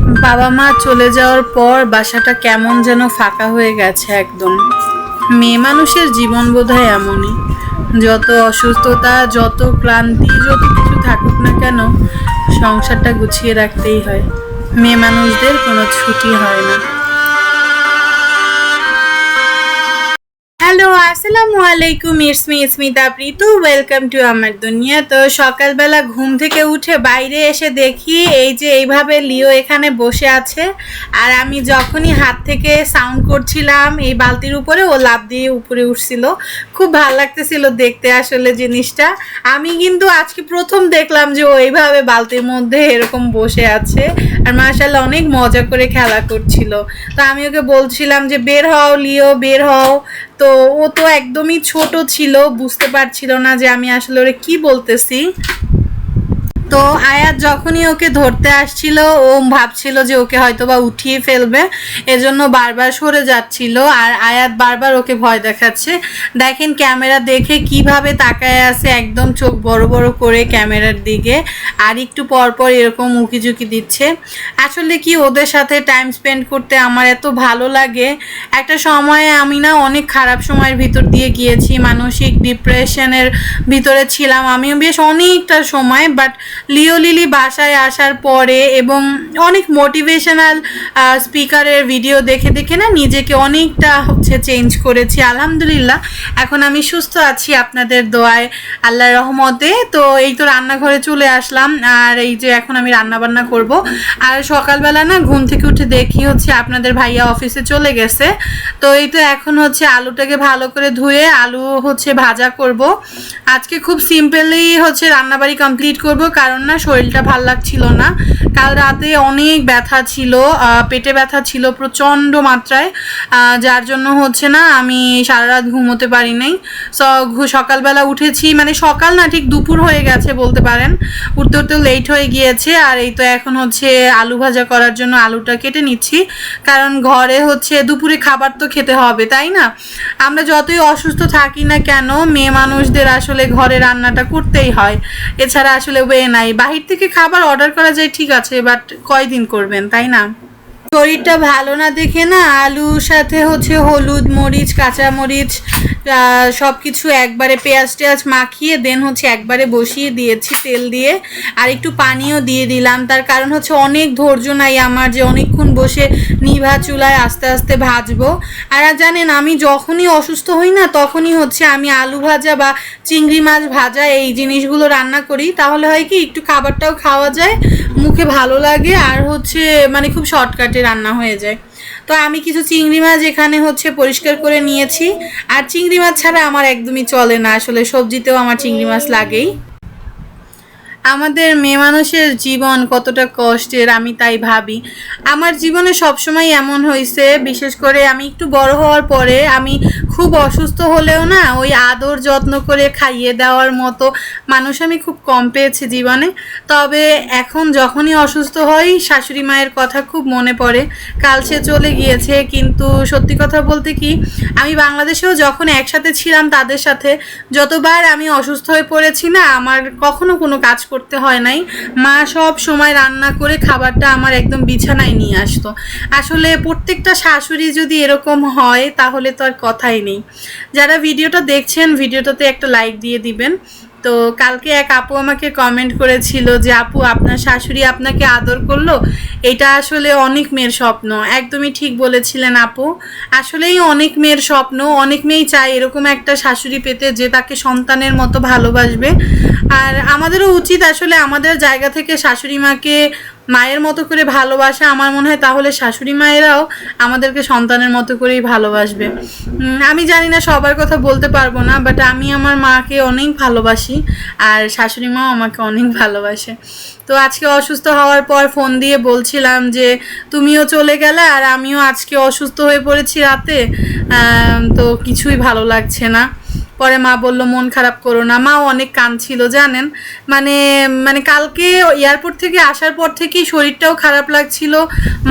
বাবা মা চলে যাওয়ার পর বাসাটা কেমন যেন ফাঁকা হয়ে গেছে একদম। মেয়ে মানুষের জীবন বোধ হয় এমনই। যত অসুস্থতা, যত ক্লান্তি, যত কিছু থাকুক না কেন, সংসারটা গুছিয়ে রাখতেই হয়। মেয়ে মানুষদের কোনো ছুটি হয় না। আসসালামু আলাইকুম it's me Smita Pritu welcome to আমার দুনিয়া। তো সকালবেলা ঘুম থেকে উঠে বাইরে এসে দেখি এই যে এইভাবে লিও এখানে বসে আছে। আর আমি যখনই হাত থেকে সাউন্ড করছিলাম, এই বালতির উপরে ও লাভ দিয়ে উপরে উঠছিল। খুব ভালো লাগতেছিল দেখতে আসলে জিনিসটা। আমি কিন্তু আজকে প্রথম দেখলাম যে ও এইভাবে বালতির মধ্যে এরকম বসে আছে। আর মার্শাল্লাহ অনেক মজা করে খেলা করছিল। তো আমি ওকে বলছিলাম যে, বের হও লিও, বের হও। তো ও তো একদমই ছোট ছিল, বুঝতে পারছিল না যে আমি আসলে ওরে কি বলতেছি। তো আয়াত যখনই ওকে ধরতে আসছিল, ও ভাবছিল যে ওকে হয়তো বা উঠিয়ে ফেলবে, এজন্য বারবার সরে যাচ্ছিল আর আয়াত বারবার ওকে ভয় দেখাচ্ছে। দেখেন ক্যামেরা দেখে কীভাবে তাকায় আছে একদম চোখ বড় বড় করে ক্যামেরার দিকে আর একটু পর পর এরকম উকি ঝুঁকি দিচ্ছে। আসলে কি ওদের সাথে টাইম স্পেন্ড করতে আমার এত ভালো লাগে? একটা সময়ে আমি না অনেক খারাপ সময়ের ভিতর দিয়ে গিয়েছি, মানসিক ডিপ্রেশনের ভিতরে ছিলাম। আমিও বেশ অনেকটা সময় বাট লিও লিলি বাসায় আসার পরে এবং অনেক মোটিভেশনাল স্পিকারের ভিডিও দেখে দেখে না নিজেকে অনেকটা হচ্ছে চেঞ্জ করেছি। আলহামদুলিল্লাহ, এখন আমি সুস্থ আছি আপনাদের দোয়ায়, আল্লাহর রহমতে। তো এই তো রান্নাঘরে চলে আসলাম, আর এই যে এখন আমি রান্না বান্না করব। আর সকালবেলা না ঘুম থেকে উঠে দেখি হচ্ছে আপনাদের ভাইয়া অফিসে চলে গেছে। তো এই তো এখন হচ্ছে আলুটাকে ভালো করে ধুয়ে আলু হচ্ছে ভাজা করব। আজকে খুব সিম্পলি হচ্ছে রান্নাবাড়ি কমপ্লিট করব, কারণ না শরীরটা ভালো লাগছিল না। কাল রাতে অনেক ব্যথা ছিল পেটে ব্যথা ছিল প্রচণ্ড মাত্রায় যার জন্য হচ্ছে না আমি সারা রাত ঘুমোতে পারি নাই। সো সকালবেলা উঠেছি মানে সকাল না ঠিক দুপুর হয়ে গেছে বলতে পারেন। উঠতে উঠতে লেট হয়ে গিয়েছে আর এই তো এখন হচ্ছে আলু ভাজা করার জন্য আলুটা কেটে নিচ্ছি। কারণ ঘরে হচ্ছে দুপুরে খাবার তো খেতে হবে, তাই না? আমরা যতই অসুস্থ থাকি না কেন, মেয়ে মানুষদের আসলে ঘরে রান্নাটা করতেই হয়। এছাড়া আসলে ওয়ে নাই। বাহির থেকে খাবার অর্ডার করা যায় ঠিক আছে বাট কয়দিন করবেন তাই না? শরীরটা ভালো না দেখে না আলুর সাথে হচ্ছে হলুদ মরিচ, কাঁচা মরিচ সব কিছু একবারে পেঁয়াজ টেয়াজ মাখিয়ে দেন হচ্ছে একবারে বসিয়ে দিয়েছি তেল দিয়ে। আর একটু পানিও দিয়ে দিলাম। তার কারণ হচ্ছে অনেক ধৈর্য নাই আমার যে অনেকক্ষণ বসে নিভা চুলায় আস্তে আস্তে ভাজবো। আর জানেন, আমি যখনই অসুস্থ হই না, তখনই হচ্ছে আমি আলু ভাজা বা চিংড়ি মাছ ভাজা এই জিনিসগুলো রান্না করি। তাহলে হয় কি, একটু খাবারটাও খাওয়া যায় মুখে ভালো লাগে আর হচ্ছে মানে খুব শর্টকাটে রান্না হয়ে যায়। তো আমি কিছু চিংড়ি মাছ এখানে হচ্ছে পরিষ্কার করে নিয়েছি। আর চিংড়ি মাছ ছাড়া আমার একদমই চলে না। আসলে সবজিতেও আমার চিংড়ি মাছ লাগেই। আমাদের মেয়ে মানুষের জীবন কতটা কষ্টের, আমি তাই ভাবি। আমার জীবনে সবসময় এমন হয়েছে বিশেষ করে আমি একটু বড় হওয়ার পরে আমি খুব অসুস্থ হলেও না, ওই আদর যত্ন করে খাইয়ে দেওয়ার মতো মানুষ আমি খুব কম পেয়েছি জীবনে। তবে এখন যখনই অসুস্থ হই, শাশুড়ি মায়ের কথা খুব মনে পড়ে। কাল সে চলে গিয়েছে, কিন্তু সত্যি কথা বলতে কি, আমি বাংলাদেশেও যখন একসাথে ছিলাম তাদের সাথে, যতবার আমি অসুস্থ হয়ে পড়েছি না, আমার কখনো কোনো কাজ করতে হয় নাই। মা সব সময় রান্না করে খাবারটা আমার একদম বিছানায় নিয়ে আসতো। আসলে প্রত্যেকটা শাশুড়ি যদি এরকম হয় তাহলে তো আর কথাই নেই। যারা ভিডিওটা দেখছেন, ভিডিওটাতে একটা লাইক দিয়ে দিবেন। তো কালকে এক আপু আমাকে কমেন্ট করেছিল যে, আপু, আপনার শাশুড়ি আপনাকে আদর করল? এটা আসলে অনেক মেয়ের স্বপ্ন। একদমই ঠিক বলেছিলেন আপু। আসলেই অনেক মেয়ের স্বপ্ন। অনেক মেয়েই চায় এরকম একটা শাশুড়ি পেতে যে তাকে সন্তানের মতো ভালোবাসবে। আর আমাদেরও উচিত আসলে আমাদের জায়গা থেকে শাশুড়ি মাকে মায়ের মতো করে ভালোবাসা আমার মনে হয় তাহলে শাশুড়ি মায়েরাও আমাদেরকে সন্তানের মতো করেই ভালোবাসবে। আমি জানি না সবার কথা বলতে পারব না বাট আমি আমার মাকে অনেক ভালোবাসি আর শাশুড়ি মাও আমাকে অনেক ভালোবাসে। তো আজকে অসুস্থ হওয়ার পর ফোন দিয়ে বলছিলাম যে, তুমিও চলে গেলে আর আমিও আজকে অসুস্থ হয়ে পড়েছি রাতে তো কিছুই ভালো লাগছে না। পরে মা বলল, মন খারাপ করো না। মাও অনেক কাঁদছিল, জানেন? মানে মানে কালকে এয়ারপোর্ট থেকে আসার পর থেকেই শরীরটাও খারাপ লাগছিল।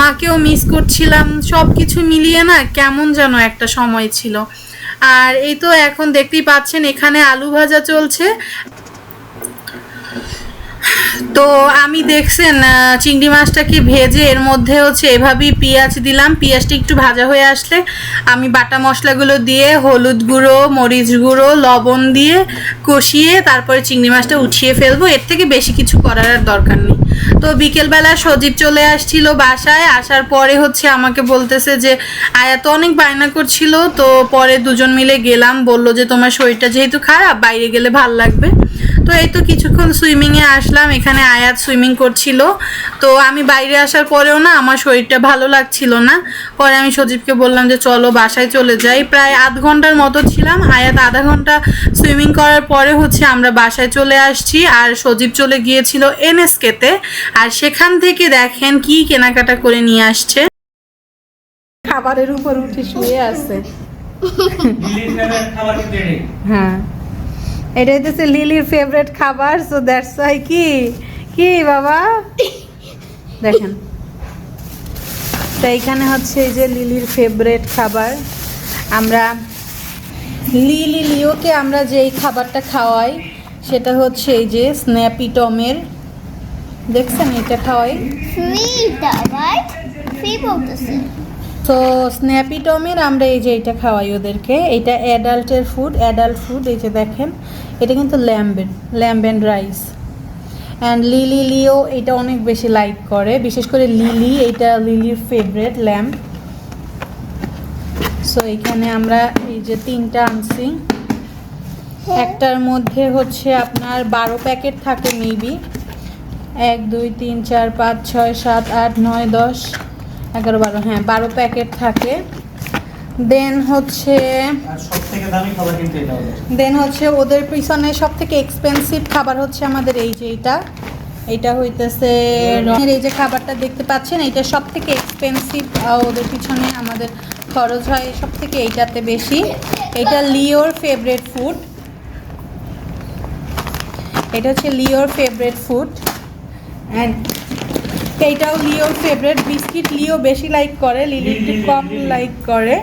মাকেও মিস করছিলাম। সব কিছু মিলিয়ে না কেমন যেন একটা সময় ছিল। আর এই তো এখন দেখতেই পাচ্ছেন, এখানে আলু ভাজা চলছে। তো আমি দেখছেন চিংড়ি মাছটাকে ভেজে এর মধ্যে হচ্ছে এভাবেই পেঁয়াজ দিলাম। পেঁয়াজটা একটু ভাজা হয়ে আসলে আমি বাটা মশলাগুলো দিয়ে হলুদ গুঁড়ো, মরিচ গুঁড়ো, লবণ দিয়ে কষিয়ে তারপরে চিংড়ি মাছটা উঠিয়ে ফেলব। এর থেকে বেশি কিছু করার আর দরকার নেই। তো বিকেলবেলা সজীব চলে আসছিল বাসায়। আসার পরে হচ্ছে আমাকে বলতেছে যে, আয়া তো অনেক বায়না করছিল, তো পরে দুজন মিলে গেলাম। বলল যে, তোমার শরীরটা যেহেতু খারাপ, বাইরে গেলে ভালো লাগবে। তো এই তো কিছুক্ষণ সুইমিংয়ে আসলাম এখানে আয়াত সুইমিং করছিল। তো আমি বাইরে আসার পরেও না আমার শরীরটা ভালো লাগছিল না। পরে আমি সজীবকে বললাম যে চলো বাসায় চলে যাই। প্রায় আধ ঘণ্টার মতো ছিলাম। আয়াত আধা ঘণ্টা সুইমিং করার পরে হচ্ছে আমরা বাসায় চলে আসছি আর সজীব চলে গিয়েছিল এনএসকেতে আর সেখান থেকে দেখেন কি কেনাকাটা করে নিয়ে আসছে। খাবারের উপর উঠে শুয়ে আছে। হ্যাঁ। এটা হচ্ছে লিলির ফেভারিট খাবার সো দ্যাটস ওয়াই কি? কি বাবা? দেখেন। তো এইখানে হচ্ছে এই যে লিলির ফেভারিট খাবার। আমরা লিলি লিওকে আমরা যেই খাবারটা খাওয়াই, সেটা হচ্ছে এই যে স্ন্যাপি টমের। দেখছেন এটা খাওয়াই? তো স্ন্যাপি টমের আমরা এই যে এটা খাওয়াই ওদেরকে এটা অ্যাডাল্টের ফুড অ্যাডাল্ট ফুড এই যে দেখেন, এটা কিন্তু lamb and lamb and rice and Lily Leo এটা অনেক বেশি লাইক করে, বিশেষ করে লিলি এটা লিলির ফেভারেট ল্যাম্প সো এখানে আমরা এই যে তিনটা আনছি। একটার মধ্যে হচ্ছে আপনার বারো প্যাকেট থাকে মেবি এক, দুই, তিন, চার, পাঁচ, ছয়, সাত, আট, নয়, দশ। এগারো বারো হ্যাঁ বারো প্যাকেট থাকে। দেন হচ্ছে এটা দেন হচ্ছে ওদের পিছনে সব থেকে এক্সপেন্সিভ খাবার হচ্ছে আমাদের এই যে এইটা। এটা হইতেছে রঙের এই যে খাবারটা দেখতে পাচ্ছেন এইটা সব থেকে এক্সপেন্সিভ ওদের পিছনে আমাদের খরচ হয় সব থেকে এইটাতে বেশি। এটা লিওর ফেভারেট ফুড এটা হচ্ছে লিওর ফেভারেট ফুড অ্যান্ড এইটাও লিওর ফেভারেট বিস্কিট লিও বেশি লাইক করে লিলি একটু কম লাইক করে।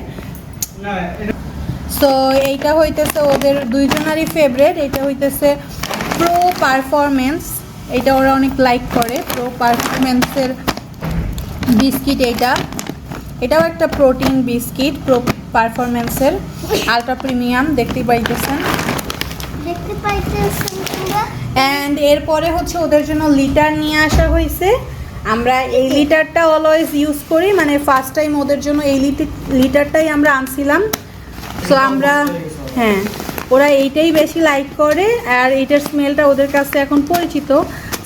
সো এইটা হইতেছে ওদের দুইজনারই ফেভারেট এটা হইতেছে প্রো পারফরমেন্স এটা ওরা অনেক লাইক করে। প্রো পারফরমেন্সের বিস্কিট এইটা। এটাও একটা প্রোটিন বিস্কিট প্রো পারফরমেন্সের আলট্রা প্রিমিয়াম দেখতেই পাইতেছেন। দেখতে পাইতেছেন অ্যান্ড এরপরে হচ্ছে ওদের জন্য লিটার নিয়ে আসা হয়েছে আমরা এই লিটারটা অলওয়েজ ইউজ করি মানে ফার্স্ট টাইম ওদের জন্য এই লিটার লিটারটাই আমরা আনছিলাম। সো আমরা হ্যাঁ ওরা এইটাই বেশি লাইক করে আর এইটার স্মেলটা ওদের কাছে এখন পরিচিত।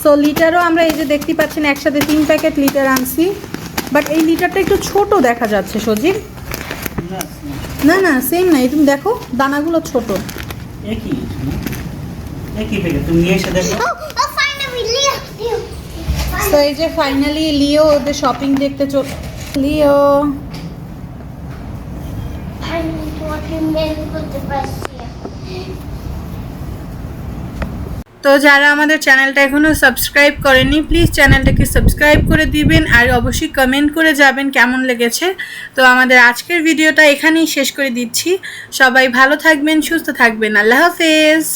সো লিটারও আমরা এই যে দেখতে পাচ্ছেন একসাথে তিন প্যাকেট লিটার আনছি। বাট এই লিটারটা একটু ছোট দেখা যাচ্ছে সজীব। না না না সেম নাই তুমি দেখো দানাগুলো ছোট। একই একই প্যাকেট তুমি এসে দেখো ও ও ফাইনালি লিও লিও তো এই যে ফাইনালি লিও ওদের শপিং দেখতে চল লিও তো যারা আমাদের চ্যানেলটা এখনও সাবস্ক্রাইব করেনি প্লিজ চ্যানেলটাকে সাবস্ক্রাইব করে দিবেন আর অবশ্যই কমেন্ট করে যাবেন কেমন লেগেছে। তো আমাদের আজকের ভিডিওটা এখানেই শেষ করে দিচ্ছি। সবাই ভালো থাকবেন সুস্থ থাকবেন। আল্লাহ হাফেজ।